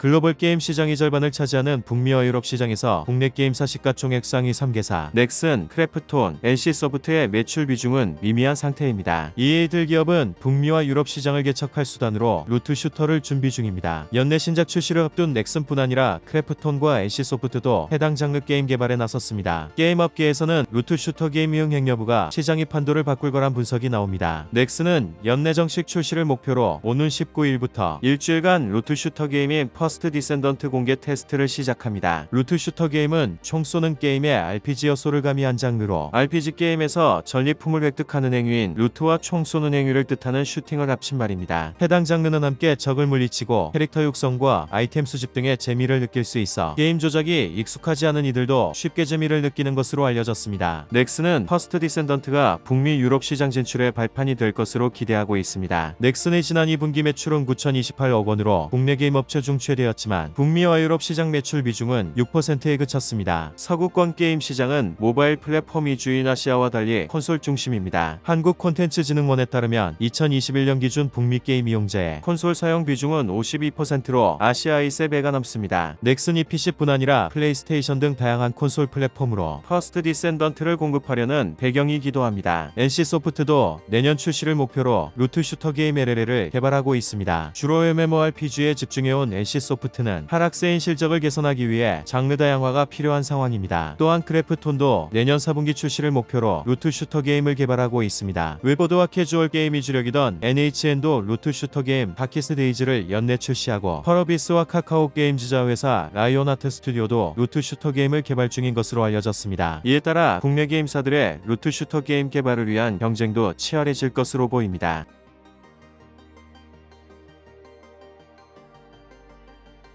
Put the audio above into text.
글로벌 게임 시장의 절반을 차지하는 북미와 유럽 시장에서 국내 게임사 시가총액 상위 3개사 넥슨, 크래프톤, NC소프트의 매출 비중은 미미한 상태입니다. 이들 기업은 북미와 유럽 시장을 개척할 수단으로 루트 슈터를 준비 중입니다. 연내 신작 출시를 앞둔 넥슨뿐 아니라 크래프톤과 NC소프트도 해당 장르 게임 개발에 나섰습니다. 게임 업계에서는 루트 슈터 게임 이응 행여부가 시장의 판도를 바꿀 거란 분석이 나옵니다. 넥슨은 연내 정식 출시를 목표로 오는 19일부터 일주일간 루트 슈터 게임인 퍼 스트 디센던트 공개 테스트를 시작합니다. 루트 슈터 게임은 총 쏘는 게임에 RPG 요소를 가미한 장르로 RPG 게임에서 전리품을 획득하는 행위인 루트와 총 쏘는 행위를 뜻하는 슈팅을 합친 말입니다. 해당 장르는 함께 적을 물리치고 캐릭터 육성과 아이템 수집 등의 재미를 느낄 수 있어 게임 조작이 익숙하지 않은 이들도 쉽게 재미를 느끼는 것으로 알려졌습니다. 넥슨은 퍼스트 디센던트가 북미 유럽 시장 진출의 발판이 될 것으로 기대하고 있습니다. 넥슨의 지난 2분기 매출은 9,028억 원으로 국내 게임 업체 중 최대 였지만 북미와 유럽 시장 매출 비중은 6%에 그쳤습니다. 서구권 게임 시장은 모바일 플랫폼 위주인 아시아와 달리 콘솔 중심입니다. 한국 콘텐츠 진흥원에 따르면 2021년 기준 북미 게임 이용자의 콘솔 사용 비중은 52%로 아시아의 3배가 넘습니다. 넥슨이 PC뿐 아니라 플레이스테이션 등 다양한 콘솔 플랫폼으로 퍼스트 디센던트를 공급하려는 배경이기도 합니다. NC소프트도 내년 출시를 목표로 루트 슈터 게임 LLL을 개발하고 있습니다. 주로 MMORPG에 집중해온 NC소프트 는 하락세인 실적을 개선하기 위해 장르 다양화가 필요한 상황입니다. 또한 크래프톤도 내년 4분기 출시를 목표로 루트 슈터 게임을 개발하고 있습니다. 웹보드와 캐주얼 게임이 주력이던 NHN도 루트 슈터 게임 다키스 데이즈를 연내 출시하고 펄어비스와 카카오 게임 지자 회사 라이온아트 스튜디오도 루트 슈터 게임을 개발 중인 것으로 알려졌습니다. 이에 따라 국내 게임사들의 루트 슈터 게임 개발을 위한 경쟁도 치열해질 것으로 보입니다.